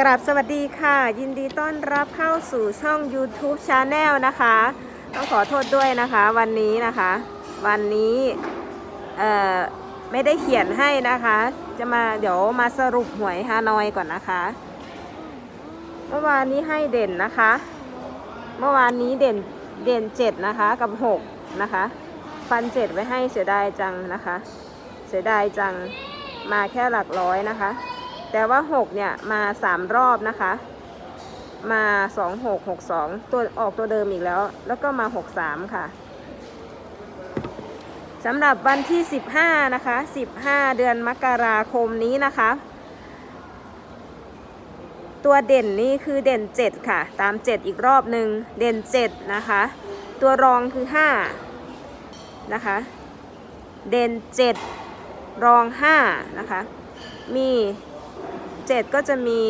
กราบสวัสดีค่ะ ยินดีต้อนรับเข้าสู่ช่อง YouTube Channel นะคะ ต้องขอโทษด้วยนะคะวันนี้นะคะ วันนี้ไม่ได้เขียนให้นะคะ จะมาเดี๋ยวมาสรุปหวยฮานอยก่อนนะคะ เมื่อวานนี้ให้เด่นนะคะ เมื่อวานนี้เด่นเด่นเจ็ดนะคะกับหกนะคะฟันเจ็ดไว้ให้เสียดายจังนะคะ เสียดายจังมาแค่หลักร้อยนะคะ แต่ว่า 6 เนี่ย มา 3 รอบนะคะ มา 2 6 6 2 ตัวออกตัวเดิมอีกแล้ว แล้วก็มา 6 3 ค่ะสำหรับวันที่ 15 นะคะ 15 เดือนมกราคมนี้นะคะ ตัวเด่นนี่คือเด่น 7 ค่ะ ตาม 7 อีกรอบหนึ่งเด่น 7 นะคะ ตัวรองคือ 5 นะคะ เด่น 7 รอง 5 นะคะ มี 7 ก็จะมี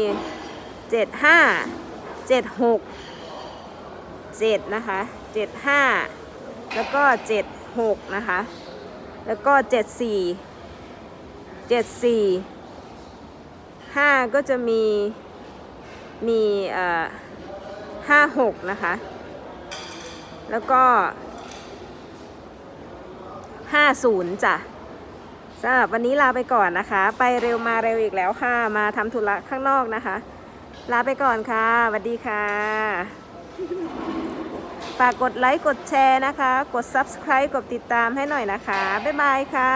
7 5 7 6 7 นะคะ 7 5 แล้วก็ 7 6 นะคะ แล้วก็ 7 4 7 4 5 ก็จะมีมีเอ่อ5 6 นะคะ แล้วก็ 50 จ้ะ สำหรับวันนี้ลาไปก่อนนะคะ ไปเร็วมาเร็วอีกแล้วค่ะ มาทำธุระข้างนอกนะคะ ลาไปก่อนค่ะสวัสดีค่ะ ฝากกดไลค์กดแชร์นะคะ กด Subscribe กดติดตามให้หน่อยนะคะ บ๊ายบายค่ะ